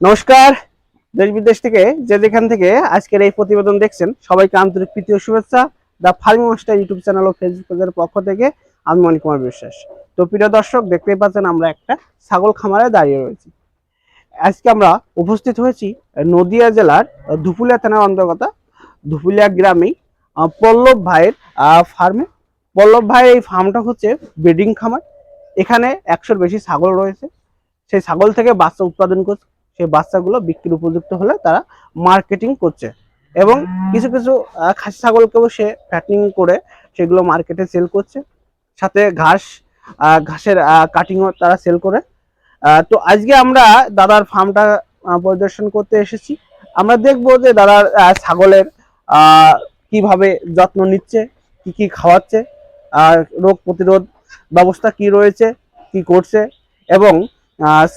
নমস্কার। দেশ বিদেশ থেকে যে যেখান থেকে আজকের এই প্রতিবেদন দেখছেন, সবাইকে আন্তরিক প্রীতি ও শুভেচ্ছা। The farming master YouTube channel O Facebook পেজের পক্ষ থেকে আমি মণি কুমার বিশ্বাস। তো প্রিয় দর্শক, দেখতেই পাচ্ছেন আমরা একটা ছাগল খামারে দাঁড়িয়ে রয়েছি। আজকে আমরা উপস্থিত হয়েছি নদিয়া জেলার ধুপুলিয়া থানার অন্তর্গত ধুপুলিয়া গ্রামেই পল্লব ভাইয়ের ফার্মে। পল্লব ভাইয়ের এই ফার্মটা হচ্ছে ব্রিডিং খামার। এখানে একশোর বেশি ছাগল রয়েছে। সেই ছাগল থেকে বাচ্চা উৎপাদন করছে। সেই বাচ্চাগুলো বিক্রির উপযুক্ত হলে তারা মার্কেটিং করছে। এবং কিছু কিছু খাসি ছাগলকেও সে ফ্যাটনিং করে সেগুলো মার্কেটে সেল করছে। সাথে ঘাস ঘাসের কাটিংও তারা সেল করে। তো আজকে আমরা দাদার ফার্মটা পরিদর্শন করতে এসেছি। আমরা দেখব যে দাদার ছাগলের কীভাবে যত্ন নিচ্ছে, কি কি খাওয়াচ্ছে রোগ প্রতিরোধ ব্যবস্থা কি রয়েছে, কি করছে, এবং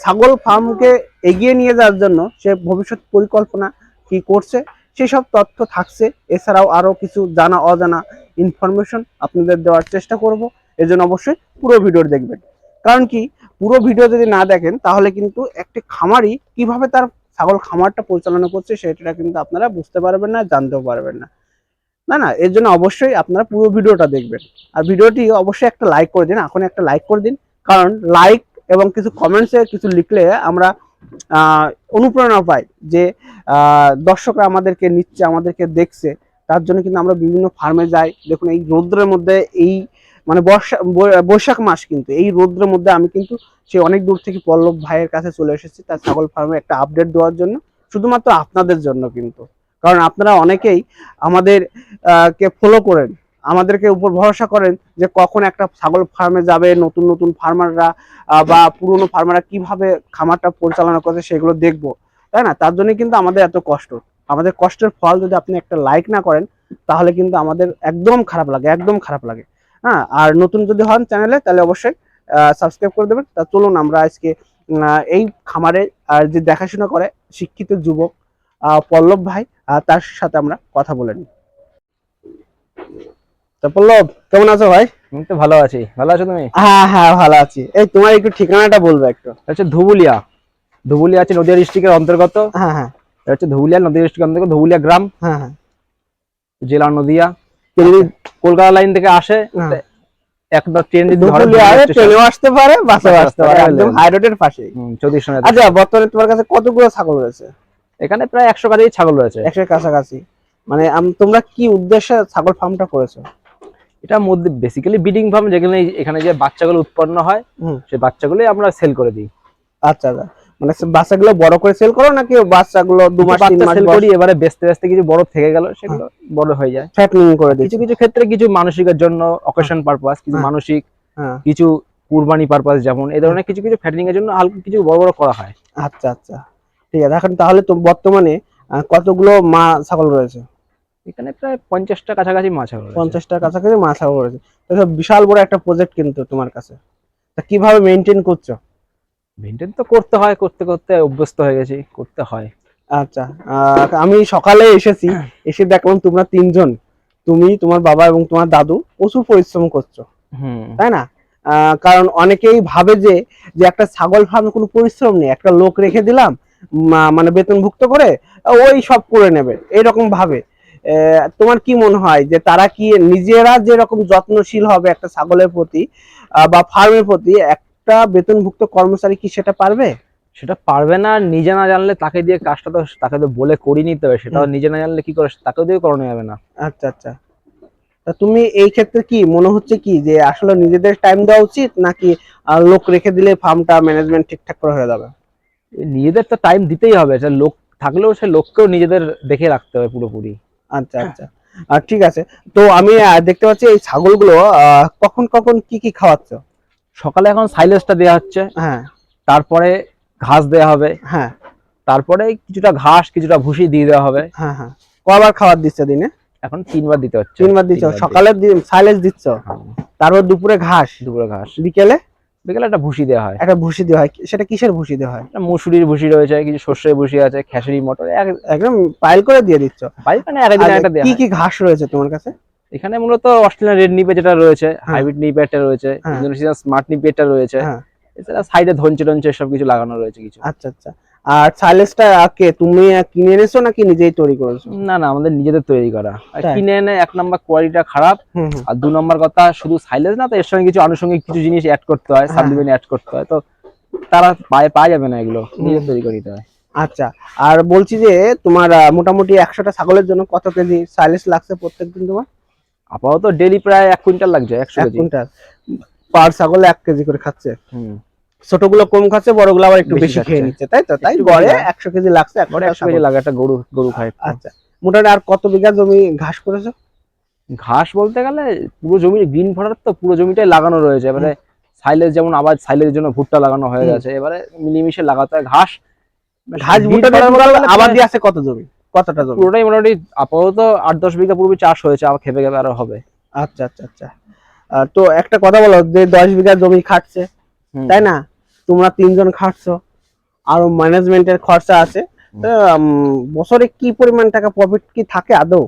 ছাগল ফার্মকে এগিয়ে নিয়ে যাওয়ার জন্য সে ভবিষ্যৎ পরিকল্পনা কি করছে, সেসব তথ্য থাকছে। এছাড়াও আরও কিছু জানা অজানা ইনফরমেশন আপনাদের দেওয়ার চেষ্টা করব। এর জন্য অবশ্যই পুরো ভিডিও দেখবেন। কারণ কি, পুরো ভিডিও যদি না দেখেন, তাহলে কিন্তু একটি খামারি কীভাবে তার ছাগল খামারটা পরিচালনা করছে, সেটা কিন্তু আপনারা বুঝতে পারবেন না, জানতেও পারবেন না। না না, এর জন্য অবশ্যই আপনারা পুরো ভিডিওটা দেখবেন। আর ভিডিওটি অবশ্যই একটা লাইক করে দিন এখন একটা লাইক করে দিন। কারণ লাইক এবং কিছু কমেন্টসে কিছু লিখলে আমরা অনুপ্রেরণা পাই যে দর্শকরা আমাদেরকে নিচ্ছে, আমাদেরকে দেখছে। তার জন্য কিন্তু আমরা বিভিন্ন ফার্মে যাই। দেখুন, এই রৌদ্রের মধ্যে এই মানে বর্ষা বৈশাখ মাস কিন্তু, এই রৌদ্রের মধ্যে আমি কিন্তু সে অনেক দূর থেকে পল্লব ভাইয়ের কাছে চলে এসেছি তার ছাগল ফার্মে একটা আপডেট দেওয়ার জন্য। শুধুমাত্র আপনাদের জন্য কিন্তু। কারণ আপনারা অনেকেই আমাদের কে ফলো করেন। আমাদেরকে উপর ভরসা করেন যে কখন একটা ছাগল ফার্মে যাবে, নতুন নতুন ফার্মাররা বা পুরনো ফার্মাররা কীভাবে খামারটা পরিচালনা করছে সেগুলো দেখব। তাই না? তার জন্য কিন্তু আমাদের এত কষ্ট। আমাদের কষ্টের ফল যদি আপনি একটা লাইক না করেন, তাহলে কিন্তু আমাদের একদম খারাপ লাগে, একদম খারাপ লাগে। হ্যাঁ? আর নতুন যদি হন চ্যানেলে তাহলে অবশ্যই সাবস্ক্রাইব করে দেবেন। তা চলুন আমরা আজকে এই খামারে, আর যে দেখাশোনা করে শিক্ষিত যুবক পল্লব ভাই তার সাথে আমরা কথা বলে নিই। তা পল্লব কেমন আছো ভাই? আমি তো ভালো আছি। ভালো আছো তুমি? হ্যাঁ হ্যাঁ ভালো আছি। এই তোমার একটু ঠিকানাটা বলবে একটু। হচ্ছে ধুবুলিয়া। ধুবুলিয়া আছে নদিয়া ডিস্ট্রিক্টের অন্তর্গত। হ্যাঁ হ্যাঁ। হচ্ছে ধুবুলিয়া নদিয়া ডিস্ট্রিক্টের অন্তর্গত ধুবুলিয়া গ্রাম। হ্যাঁ হ্যাঁ। জেলা নদিয়া। যদি কলকাতা লাইন থেকে আসে হ্যাঁ। একটা ট্রেন যদি ট্রেনেও আসতে পারে বাসেও বাসে আসতে পারে একদম হাই রোডের হুম, চৌত্রিশ আচ্ছা বর্তমানে তোমার কাছে কতগুলো ছাগল রয়েছে? এখানে প্রায় একশো কাছেই ছাগল রয়েছে। একশো কাছাকাছি। মানে তোমরা কি উদ্দেশ্যে ছাগল ফার্মটা করেছ? এটা মধ্যে বেসিক্যালি বিডিং ফার্ম যেখানে এখানে যে বাচ্চাগুলো উৎপন্ন হয়। সেই বাচ্চাগুলোই আমরা সেল করে দিই। আচ্ছা আচ্ছা। মানে বাচ্চাগুলো বড় করে সেল করো নাকি বাচ্চাগুলো দু মাস তিন বাচ্চা মাস সেল করি এবারে বেচতে বেচতে কিছু বড় থেকে গেল সেগুলো বড় হয়ে যায়। ফ্যাটনিং করে দিচ্ছি। কিছু কিছু ক্ষেত্রে কিছু মানসিকের জন্য অকেশন পারপাস কিছু। মানসিক হ্যাঁ। কিছু কুরবানি পারপাস যেমন এই ধরনের কিছু কিছু ফ্যাটিং এর জন্য হালকা কিছু বড় বড় করা হয়। আচ্ছা আচ্ছা। ঠিক আছে এখন তাহলে তো বর্তমানে কতগুলো মা ছাগল রয়েছে? এখানে প্রায় পঞ্চাশটা কাছাকাছি মাছ হবে পঞ্চাশটার কাছাকাছি মা ছাগল রয়েছে তো বিশাল বড় একটা প্রজেক্ট কিন্তু তোমার কাছে। তা কীভাবে মেনটেন করছ? মেনটেন তো করতে হয় করতে করতে অভ্যস্ত হয়ে গেছি করতে হয়। আচ্ছা আমি সকালে এসেছি এসে দেখলাম তোমরা তিনজন। তুমি তোমার বাবা এবং তোমার দাদু প্রচুর পরিশ্রম করছ। তাই না? কারণ অনেকেই ভাবে যে যে একটা ছাগল ফার্মে কোনো পরিশ্রম নেই। একটা লোক রেখে দিলাম মানে বেতনভুক্ত করে ওই সব করে নেবে। এরকম ভাবে। তোমার কি মনে হয় যে তারা কি নিজেরা যেরকম যত্নশীল হবে একটা ছাগলের প্রতি বা ফার্মের প্রতি একটা বেতনভুক্ত কর্মচারী কি সেটা পারবে? সেটা পারবে না নিজে না জানলে তাকে দিয়ে কাজটা তো তাকে তো বলে করি নিতে হবে সেটা নিজে না জানলে কি করে তাকেও দিয়ে করানো যাবে না। আচ্ছা আচ্ছা। তা তুমি এই ক্ষেত্রে কি মনে হচ্ছে কি যে আসলে নিজেদের টাইম দেওয়া উচিত নাকি লোক রেখে দিলে ফার্মটা ম্যানেজমেন্ট ঠিকঠাক করে হয়ে যাবে? নিজেদের তো টাইম দিতেই হবে লোক থাকলেও সে লোককেও নিজেদের দেখে রাখতে হবে পুরোপুরি। আচ্ছা আচ্ছা। আর ঠিক আছে। তো আমি দেখতে পাচ্ছি এই ছাগলগুলো কখন কখন কি কি খাওয়াচ্ছ? সকালে এখন সাইলেন্সটা দেওয়া হচ্ছে। হ্যাঁ। তারপরে ঘাস দেওয়া হবে। হ্যাঁ। তারপরে কিছুটা ঘাস কিছুটা ভুসি দিয়ে দেওয়া হবে। হ্যাঁ হ্যাঁ। কবার খাবার দিচ্ছে দিনে? এখন তিনবার দিতে হচ্ছে। তিনবার দিচ্ছ। সকালে সাইলেজ দিচ্ছ? হ্যাঁ, তারপর দুপুরে ঘাস? দুপুরে ঘাস। বিকেলে? বিকেলে একটা ভুসি দেওয়া হয়। একটা ভুসি দেওয়া হয়। সেটা কিসের ভুসি দেওয়া হয়? মুসুরির ভুসি রয়েছে কিছু শস্যের ভুসি আছে খেসারি মটর একদম পাইল করে দিয়ে দিচ্ছ? পাইল মানে একদিন একটা দেওয়া কি কি ঘাস রয়েছে তোমার কাছে? এখানে মূলত অস্ট্রেলিয়ান রেড নিপে যেটা রয়েছে হাইব্রিড নিপেটা রয়েছে হ্যাঁ। ইন্দোনেশিয়ান স্মার্ট নিপেটা রয়েছে হ্যাঁ। এছাড়া সাইডে ধনচে টনচে সব কিছু লাগানো রয়েছে কিছু। আচ্ছা আচ্ছা। আর সাইলেন্সটা কে তুমি কিনে এনেছো নাকি নিজেই তৈরি করেছ? না না আমাদের নিজেদের তৈরি করা। কিনে এনে এক নাম্বার কোয়ালিটিটা খারাপ আর দু নম্বর কথা শুধু সাইলেন্স না তো এর সঙ্গে কিছু আনুষঙ্গিক কিছু জিনিস অ্যাড করতে হয়। সাবলিমেন্ট অ্যাড করতে হয় তো তারা পায়ে পাওয়া যাবে না এগুলো। নিজে তৈরি করে নিতে হয়। আচ্ছা আর বলছি যে তোমার মোটামুটি একশোটা ছাগলের জন্য কত কেজি সাইলেন্স লাগছে প্রত্যেকদিন তোমার? আপাতত ডেলি প্রায় এক কুইন্টাল লাগছে একশো এক কুইন্টাল। পার ছাগল এক কেজি করে খাচ্ছে। হুম। ছোটগুলো কম খাচ্ছে বড়গুলো আবার একটু বেশি খেয়ে নিচ্ছে তাই তো? তাই গড়ে। একশো কেজি লাগছে একটা একশো কেজি লাগে একটা গরু গরু খায় আচ্ছা মোটামুটি আর কত বিঘা জমি ঘাস করেছ? ঘাস বলতে গেলে পুরো জমি গ্রিন ফডার তো পুরো জমিটাই লাগানো রয়েছে। এবারে সাইলেজ যেমন আবার সাইলেজের জন্য ভুট্টা লাগানো হয়ে গেছে। এবারে মিলিমিশে লাগাতে হয় ঘাস। ঘাস ভুট্টা আবার দিয়ে আছে কত জমি? কতটা জমি? পুরোটাই মোটামুটি আপাতত আট দশ বিঘা পূর্বে চাষ হয়েছে আবার খেপে খেপে আরও হবে। আচ্ছা আচ্ছা আচ্ছা। তো একটা কথা বলো যে দশ বিঘা জমি খাটছে তাই না? তোমরা তিনজন খাটছো। আর ম্যানেজমেন্টের খরচা আছে। তো, বছরে কি পরিমাণ টাকা প্রফিট কি থাকে আদৌ?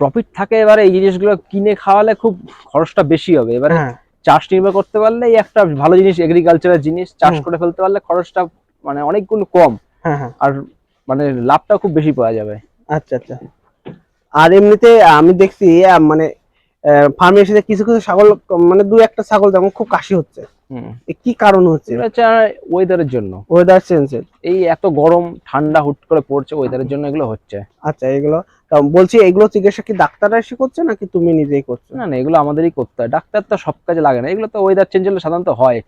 প্রফিট থাকে এবারে এই জিনিসগুলো কিনে খাওয়ালে খুব খরচটা বেশি হবে। এবারে হ্যাঁ। চাষ নির্ভর করতে পারলে একটা ভালো জিনিস এগ্রিকালচারের জিনিস চাষ করে ফেলতে পারলে খরচটা মানে অনেক গুণ কম। হ্যাঁ হ্যাঁ। আর মানে লাভটা খুব বেশি পাওয়া যাবে। আচ্ছা আচ্ছা। আর এমনিতে আমি দেখছি মানে ফার্মে এসে কিছু কিছু ছাগল মানে দু একটা ছাগল যেমন খুব কাশি হচ্ছে। কি কারণ হচ্ছে? এটা ওয়েদারের জন্য। ওয়েদার চেঞ্জের এই এত গরম ঠান্ডা হুট করে পড়ছে ওয়েদারের জন্য এগুলো হচ্ছে। আচ্ছা এগুলো বলছি এগুলো চিকিৎসা কি ডাক্তাররা এসে করছে নাকি তুমি নিজেই করছ? না না এগুলো আমাদেরই করতে হয়। ডাক্তার তো সব কাজে লাগে না। এগুলো তো ওয়েদার চেঞ্জ হলে সাধারণত হয়।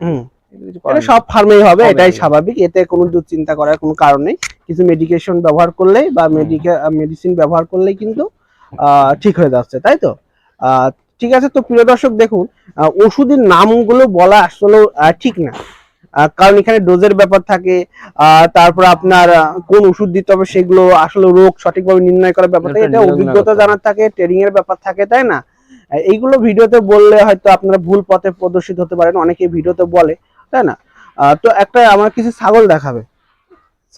এটা সব ফার্মেই হবে এটাই স্বাভাবিক। এতে কোনো দুশ্চিন্তা করার কোনো কারণ নেই। কিছু মেডিকেশন ব্যবহার করলেই বা মেডিকেল মেডিসিন ব্যবহার করলেই কিন্তু আহ, ঠিক হয়ে যাচ্ছে তাই তো? ঠিক আছে তো প্রিয় দর্শক দেখুন ওষুধের নামগুলো বলা আসলে ঠিক না। কারণ এখানে ডোজের ব্যাপার থাকে তারপর আপনার কোন ওষুধ দিতে হবে সেগুলো আসলে রোগ সঠিকভাবে নির্ণয় করার ব্যাপার থাকে। এটা অভিজ্ঞতা জানার থাকে ট্রেনিং এর ব্যাপার থাকে তাই না? এইগুলো ভিডিওতে বললে হয়তো আপনারা ভুল পথে প্রদর্শিত হতে পারেন অনেকে ভিডিওতে বলে তাই না? আহ, তো একটা আমার কিছু ছাগল দেখাবে।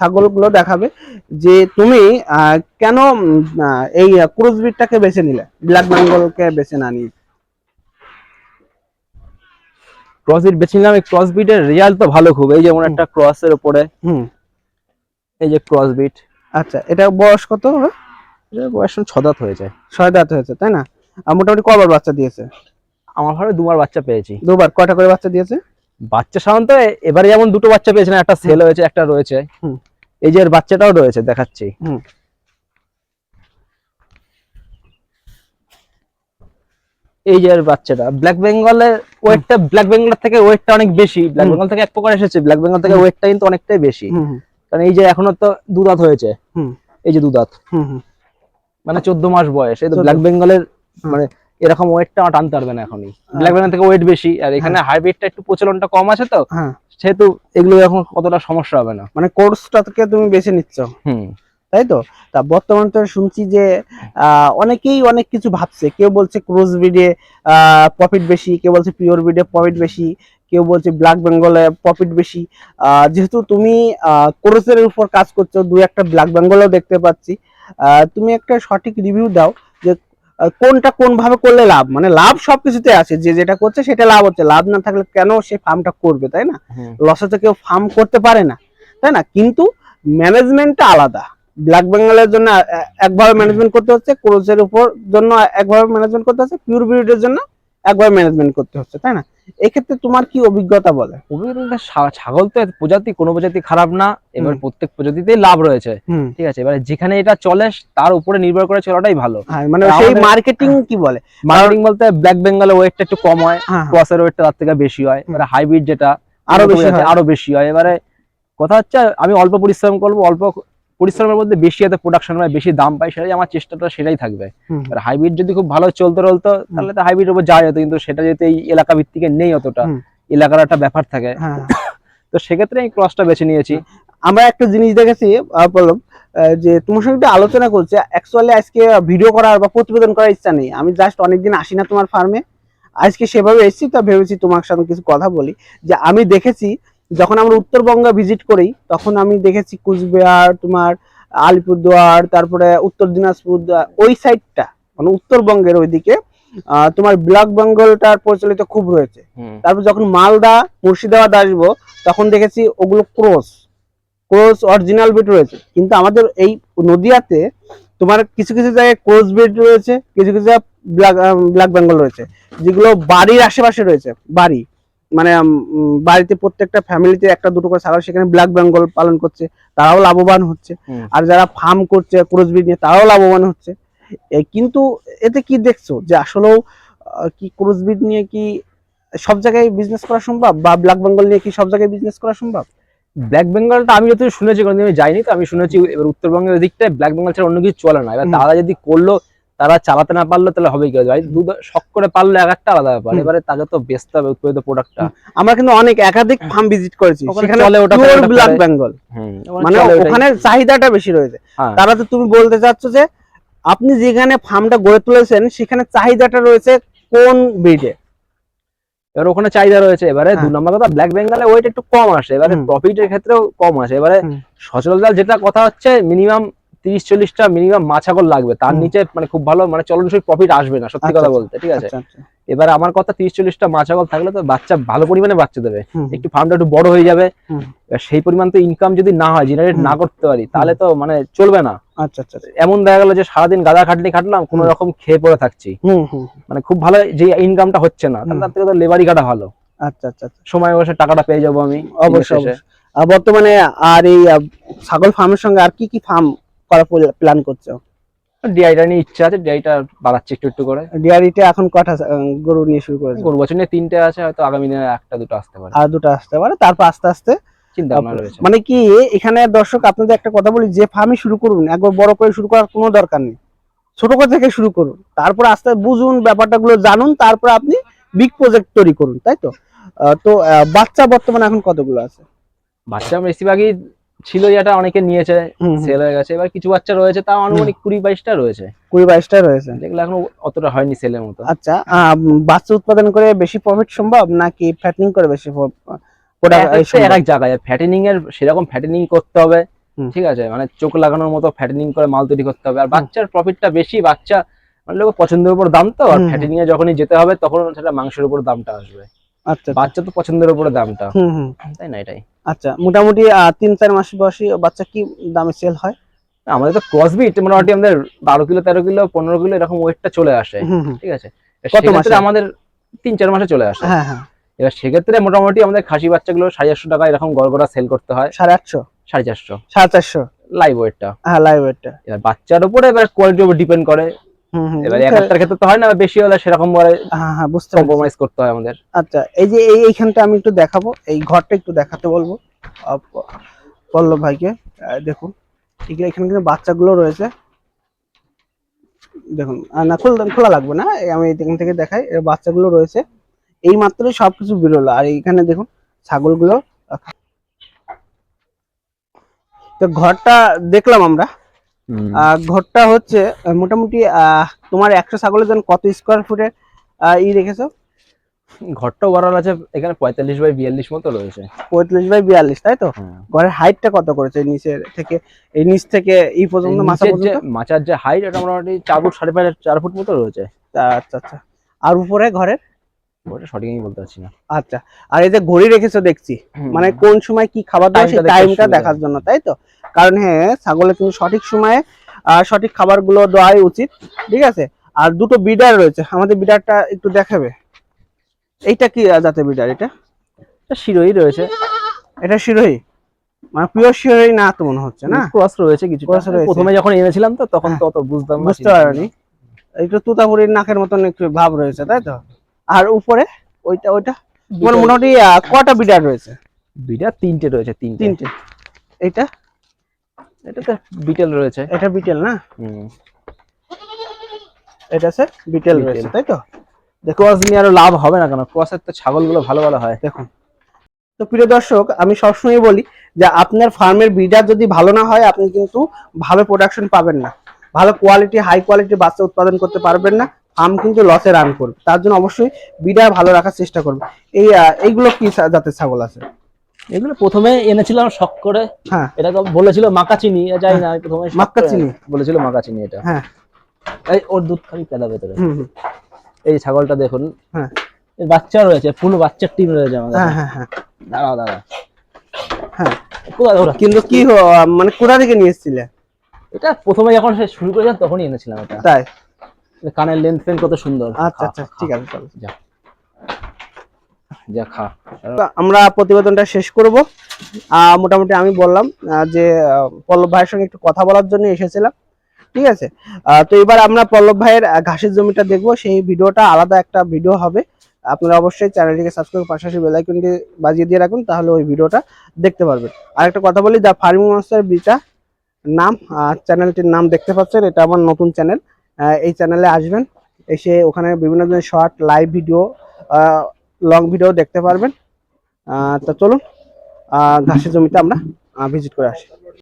ছাগলগুলো দেখাবে যে তুমি কেন এই ক্রুজ বিটটাকে বেছে নিলে? ব্ল্যাক বেঙ্গলকে বেছে না নিয়ে। ক্রসবিট বেছে নিলাম। এই ক্রসবিটের রেজাল্ট তো ভালো খুব। এই যেমন। একটা ক্রসের উপরে হুম। এই যে ক্রসবিট আচ্ছা এটা বয়স কত এটা বয়স ছদাত হয়েছে ছয় দাঁত হয়েছে তাই না? আর মোটামুটি কবার বাচ্চা দিয়েছে? আমার ঘরে দুবার বাচ্চা পেয়েছি। দুবার কয়টা করে বাচ্চা দিয়েছে? বাচ্চা সাধারণত এবারে যেমন দুটো বাচ্চা পেয়েছে না একটা সেল হয়েছে একটা রয়েছে। হুম। এই যে এর বাচ্চাটাও রয়েছে দেখাচ্ছি। এই যে এর বাচ্চাটা ব্ল্যাক বেঙ্গলের ওয়েটটা ব্ল্যাক বেঙ্গলের থেকে ওয়েটটা অনেক বেশি। ব্ল্যাক বেঙ্গল থেকে এক প্রকার এসেছে ব্ল্যাক বেঙ্গল থেকে ওয়েটটা কিন্তু অনেকটাই বেশি। কারণ এই যে এখনও তো দুদাঁত হয়েছে। হুম। এই যে দুদাঁত মানে চোদ্দ মাস বয়স। এই তো ব্ল্যাক বেঙ্গলের মানে এরকম ওয়েটটা আমার টানতে পারবে না এখনই। ব্ল্যাক বেঙ্গল থেকে ওয়েট বেশি আর এখানে হাইব্রিডটা একটু প্রচলনটা কম আছে তো হ্যাঁ। সেহেতু এগুলো এখন কতটা সমস্যা হবে না। মানে কোর্সটাকে তুমি বেছে নিচ্ছ। হুম। তাই তো? তা বর্তমান তো শুনছি যে অনেকেই অনেক কিছু ভাবছে। কেউ বলছে ক্রুজ ব্রিডে প্রফিট বেশি কেউ বলছে পিওর ব্রিডে প্রফিট বেশি কেউ বলছে ব্ল্যাক বেঙ্গলে প্রফিট বেশি। যেহেতু তুমি ক্রোসের উপর কাজ করছ দু একটা ব্ল্যাক বেঙ্গলও দেখতে পাচ্ছি। তুমি একটা সঠিক রিভিউ দাও। কোনটা কোন ভাবে করলে লাভ? মানে লাভ সবকিছুতে আছে। যে যেটা করছে সেটা লাভ হচ্ছে। লাভ না থাকলে কেন সে ফার্মটা করবে তাই না? লসে তো কেউ ফার্ম করতে পারে না তাই না? কিন্তু ম্যানেজমেন্টটা আলাদা। ব্ল্যাক বেঙ্গলের জন্য একভাবে ম্যানেজমেন্ট করতে হচ্ছে ক্রোজের উপর জন্য একভাবে ম্যানেজমেন্ট করতে হচ্ছে পিওর ব্রিডের জন্য একভাবে ম্যানেজমেন্ট করতে হচ্ছে তাই না? এক্ষেত্রে তোমার কি অভিজ্ঞতা বলে? অভিজ্ঞতা ছাগল তো প্রজাতি কোনো প্রজাতি খারাপ না। এবার প্রত্যেক প্রজাতিতেই লাভ রয়েছে। ঠিক আছে এবারে যেখানে এটা চলে তার উপরে নির্ভর করে চলাটাই ভালো। হ্যাঁ মানে সেই মার্কেটিং কি বলে? মার্কেটিং বলতে ব্ল্যাক বেঙ্গলের ওয়েটটা একটু কম হয় হ্যাঁ ক্রসের ওয়েটটা তার থেকে বেশি হয়। এবারে হাইব্রিড যেটা আরও বেশি হয়। আরও বেশি হয়। এবারে কথা হচ্ছে আমি অল্প পরিশ্রম করব অল্প পরিশ্রমের মধ্যে বেশি যাতে প্রোডাকশন হয় বেশি দাম পাই সেটাই আমার চেষ্টাটা সেটাই থাকবে। এবার হাইব্রিড যদি খুব ভালো চলতে চলতো তাহলে তো হাইব্রিড উপর যায় হতো কিন্তু সেটা যেহেতু এই এলাকা ভিত্তিকে নেই অতটা এলাকার একটা ব্যাপার থাকে। হ্যাঁ। তো সেক্ষেত্রে আমি ক্রসটা বেছে নিয়েছি। আমরা একটা জিনিস দেখেছি আহ, যে তোমার সঙ্গে একটু আলোচনা করছে অ্যাকচুয়ালি আজকে ভিডিও করার বা প্রতিবেদন করার ইচ্ছা নেই। আমি জাস্ট অনেকদিন আসি না তোমার ফার্মে আজকে সেভাবে এসেছি তা ভেবেছি তোমার সঙ্গে কিছু কথা বলি। যে আমি দেখেছি যখন আমরা উত্তরবঙ্গ ভিজিট করি তখন আমি দেখেছি কুচবিহার তোমার আলিপুরদুয়ার তারপরে উত্তর দিনাজপুর ওই সাইডটা মানে উত্তরবঙ্গের ওইদিকে তোমার ব্ল্যাক বেঙ্গলটার প্রচলিত খুব রয়েছে। তারপর যখন মালদা মুর্শিদাবাদ আসব তখন দেখেছি ওগুলো ক্রস ক্রোজ অরিজিনাল বিট রয়েছে। কিন্তু আমাদের এই নদিয়াতে তোমার কিছু কিছু জায়গায় ক্রোজ বিট রয়েছে কিছু কিছু জায়গায় ব্ল্যাক ব্ল্যাক বেঙ্গল রয়েছে যেগুলো বাড়ির আশেপাশে রয়েছে বাড়ি। মানে বাড়িতে প্রত্যেকটা ফ্যামিলিতে একটা দুটো করে ছাগল সেখানে ব্ল্যাক বেঙ্গল পালন করছে তারাও লাভবান হচ্ছে। আর যারা ফার্ম করছে ক্রোজ বিট নিয়ে তারাও লাভবান হচ্ছে। কিন্তু এতে কি দেখছ? যে আসলেও কি ক্রোজ বিট নিয়ে কি সব জায়গায় বিজনেস করা সম্ভব? বা ব্ল্যাক বেঙ্গল নিয়ে কি সব জায়গায় বিজনেস করা সম্ভব? ব্ল্যাক বেঙ্গলটা আমি যত শুনেছি কোনোদিন আমি যাইনি তো আমি শুনেছি এবার উত্তরবঙ্গের দিকটায় ব্ল্যাক বেঙ্গল ছাড়া অন্য কিছু চলে না। এবার। তারা যদি করল তারা চালাতে না পারল তাহলে হবে কি ভাই দুধ শখ করে পারলে এক একটা আলাদা ব্যাপার। এবারে তাকে তো বেচতে হবে উৎপাদিত প্রোডাক্টটা আমরা কিন্তু অনেক একাধিক ফার্ম ভিজিট করেছি। সেখানে চলে ওটা ব্ল্যাক বেঙ্গল মানে ওখানে চাহিদাটা বেশি রয়েছে। হ্যাঁ। তারা তো তুমি বলতে চাচ্ছ যে আপনি যেখানে ফার্মটা গড়ে তুলেছেন সেখানে চাহিদাটা রয়েছে কোন ব্রিডে এবার ওখানে চাহিদা রয়েছে। এবারে দু হ্যাঁ। নম্বর কথা ব্ল্যাক বেঙ্গলে ওয়েট একটু কম আসে। এবারে। প্রফিটের ক্ষেত্রেও কম আসে। এবারে। সচরাচর যেটা কথা হচ্ছে মিনিমাম তিরিশ চল্লিশটা মিনিমাম মাছাগর লাগবে। তার নিচে মানে খুব ভালো মানে চলনসই প্রফিট আসবে না সত্যি আচ্ছা, কথা আচ্ছা। বলতে ঠিক আছে? আচ্ছা এবার আমার কথা তিরিশ চল্লিশটা মাছাগল থাকলে তো বাচ্চা ভালো পরিমাণে বাচ্চা দেবে। একটু ফার্মটা একটু বড় হয়ে যাবে। সেই পরিমাণ তো ইনকাম যদি না হয় জেনারেট না করতে পারি তাহলে তো মানে চলবে না। আচ্ছা আচ্ছা। এমন দেখা গেল যে সারাদিন গাদা খাটনি খাটলাম কোনো। রকম খেয়ে পড়ে থাকছি। মানে খুব ভালো যে ইনকামটা হচ্ছে না তার থেকে তো লেবারি কাটা ভালো। আচ্ছা আচ্ছা সময় বসে টাকাটা পেয়ে যাব আমি। অবশ্যই বর্তমানে আর এই ছাগল ফার্মের সঙ্গে আর কি কি ফার্ম করার প্ল্যান করছ? ডিআইটা নিয়ে ইচ্ছা আছে ডিআইটা বাড়াচ্ছি একটু একটু করে। ডিয়ারিতে এখন কটা গরু নিয়ে শুরু করেছে? গরু বছর নিয়ে তিনটে আছে হয়তো আগামী দিনে একটা দুটো আসতে পারে। আর দুটো আসতে পারে তারপর আস্তে আস্তে চিন্তা মানে কি এখানে দর্শক আপনাদের একটা কথা বলি যে ফার্মই শুরু করুন একবার বড় করে শুরু করার কোনো দরকার নেই। ছোট করে থেকে শুরু করুন তারপর আস্তে বুঝুন ব্যাপারটা গুলো জানুন তারপর আপনি বিগ প্রজেক্ট তৈরি করুন তাই তো? তো বাচ্চা বর্তমানে এখন কতগুলো আছে? বাচ্চা বেশিরভাগই ছিল যেটা অনেকে নিয়েছে। সেল হয়ে গেছে। এবার কিছু বাচ্চা রয়েছে তাও আনুমানিক কুড়ি বাইশটা রয়েছে। কুড়ি বাইশটা রয়েছে। যেগুলো এখনও অতটা হয়নি সেলের মতো। আচ্ছা বাচ্চা উৎপাদন করে বেশি প্রফিট সম্ভব নাকি ফ্যাটনিং করে বেশি এক এক জায়গায় ফ্যাটেনিং এর সেরকম ফ্যাটেনিং করতে হবে ঠিক আছে? মানে চোখ লাগানোর মতো ফ্যাটেনিং করে মাল তৈরি করতে হবে। আর বাচ্চার প্রফিটটা বেশি বাচ্চা মানে লোক পছন্দের উপর দাম তো আর। ফ্যাটেনিং এ যখনই যেতে হবে তখন সেটা মাংসের উপর দামটা আসবে। আচ্ছা বাচ্চা তো পছন্দের উপরে দামটা। তাই না এটাই? আচ্ছা মোটামুটি তিন চার মাস বয়সী বাচ্চা কি দামে সেল হয়? আমাদের তো ক্রসবিট মোটামুটি আমাদের বারো কিলো তেরো কিলো পনেরো কিলো এরকম ওয়েটটা চলে আসে। ঠিক আছে? কত মাসে? আমাদের তিন চার মাসে চলে আসে। হ্যাঁ হ্যাঁ। এবার সেক্ষেত্রে মোটামুটি আমাদের খাসি বাচ্চাগুলো সাড়ে চারশো টাকা এরকম গড়গড়া সেল করতে হয়। সাড়ে আটশো? সাড়ে চারশো। সাড়ে চারশো? লাইভ ওয়েটটা হ্যাঁ লাইভ ওয়েটটা এবার বাচ্চার উপরে এবার কোয়ালিটির উপর ডিপেন্ড করে। এবার এক একটার ক্ষেত্রে তো হয় না বেশি হলে সেরকম ভাবে হ্যাঁ হ্যাঁ বুঝতে কম্প্রোমাইজ করতে হয় আমাদের। আচ্ছা এই যে এই এইখানটা আমি একটু দেখাবো এই ঘরটা একটু দেখাতে বলব পল্লব ভাইকে। দেখুন এগুলো এখানে কিন্তু বাচ্চাগুলো রয়েছে। দেখুন না খোলা খোলা লাগবে না আমি এখান থেকে দেখাই এর বাচ্চাগুলো রয়েছে। এই মাত্রই সবকিছু বেরোলো আর এইখানে দেখুন ছাগলগুলো। তো ঘরটা দেখলাম আমরা ঘরটা হচ্ছে মোটামুটি তোমার একশো ছাগলের জন্য কত স্কোয়ার ফুটের ই রেখেছো? ঘরটা ওভারঅল আছে এখানে পঁয়তাল্লিশ বাই বিয়াল্লিশ মতো রয়েছে। পঁয়তাল্লিশ বাই বিয়াল্লিশ তাই তো? ঘরের হাইটটা কত করেছে নিচের থেকে এই নিচ থেকে এই পর্যন্ত যে পর্যন্ত? মাচার যে হাইট এটা মোটামুটি চার ফুট সাড়ে পাঁচ চার ফুট মতো রয়েছে। আচ্ছা আচ্ছা। আর উপরে ঘরের? ওটা সঠিক আমি বলতে পারছি না। আচ্ছা আর এই যে ঘড়ি রেখেছো দেখছি মানে কোন সময় কি খাবার সেই টাইমটা দেখার জন্য তাই তো? কারণ হ্যাঁ ছাগলের কিন্তু সঠিক সময়ে সঠিক খাবারগুলো দেওয়াই উচিত ঠিক আছে? আর দুটো বিডার রয়েছে আমাদের বিডারটা একটু দেখাবে। এইটা কি জাতের বিডার এটা? এটা শিরোই রয়েছে। এটা শিরোহী? মানে পিওর শিরোহী না তো মনে হচ্ছে না? ক্রস রয়েছে কিছু রয়েছে। প্রথমে যখন এনেছিলাম তো তখন। তো অত বুঝতাম বুঝতে পারিনি। একটু তুতাপুরির নাকের মতন একটু ভাব রয়েছে তাই তো? আর উপরে ওইটা ওইটা? মানে মোটামুটি কটা বিডার রয়েছে? বিডার তিনটে রয়েছে তিনটে। তিনটে। এইটা এটা তো বিটেল রয়েছে। এটা বিটেল না? হুম। এটা আছে বিটেল। রয়েছে তাই তো? ক্রস নিয়ে আরও লাভ হবে না কেন? ক্রসের তো ছাগলগুলো ভালো ভালো হয়। দেখুন। তো প্রিয় দর্শক আমি সবসময় বলি যে আপনার ফার্মের বিডার যদি ভালো না হয় আপনি কিন্তু ভালো প্রোডাকশন পাবেন না। ভালো কোয়ালিটি হাই কোয়ালিটি বাচ্চা উৎপাদন করতে পারবেন না। ফার্ম কিন্তু লসে রান করবে। তার জন্য অবশ্যই বিডার ভালো রাখার চেষ্টা করবে। এই এইগুলো কি জাতের ছাগল আছে? এগুলো প্রথমে এনেছিলাম শখ করে। হ্যাঁ। এটা তো বলেছিল মাকাচিনি যাই না প্রথমে করে মাক্কাচিনি? বলেছিল মাকাচিনি এটা। হ্যাঁ। এই ওর দুধ খালি পেলা ভেতরে। এই ছাগলটা দেখুন। হ্যাঁ। এর বাচ্চা রয়েছে ফুল বাচ্চার টিম রয়েছে আমাদের। হ্যাঁ হ্যাঁ হ্যাঁ। দাঁড়াও দাঁড়াও। হ্যাঁ। কিন্তু কি মানে কোথা থেকে নিয়ে এসেছিলে? এটা প্রথমে যখন শুরু করেছিলাম তখনই এনেছিলাম এটা। তাই? কানের লেন্থ ফেন কত সুন্দর? আচ্ছা আচ্ছা ঠিক আছে চলো। যা। যা খা। আমরা প্রতিবেদনটা শেষ করব। মোটামুটি আমি বললাম যে পল্লব ভাইয়ের সঙ্গে একটু কথা বলার জন্য এসেছিলাম ঠিক আছে? তো এবার আমরা পল্লব ভাইয়ের ঘাসের জমিটা দেখব। সেই ভিডিওটা আলাদা একটা ভিডিও হবে। আপনারা অবশ্যই চ্যানেলটিকে সাবস্ক্রাইব পাশাপাশি বেল আইকনটি বাজিয়ে দিয়ে রাখুন তাহলে ওই ভিডিওটা দেখতে পারবেন। আর একটা কথা বলি দা ফার্মিং মাস্টার বিটা নাম চ্যানেলটির নাম দেখতে পাচ্ছেন এটা আমার নতুন চ্যানেল। এই চ্যানেলে আসবেন। এসে ওখানে বিভিন্ন ধরনের short live video long video দেখতে পারবেন। তো চলুন ঘাসের জমিতে আমরা ভিজিট করে আসি।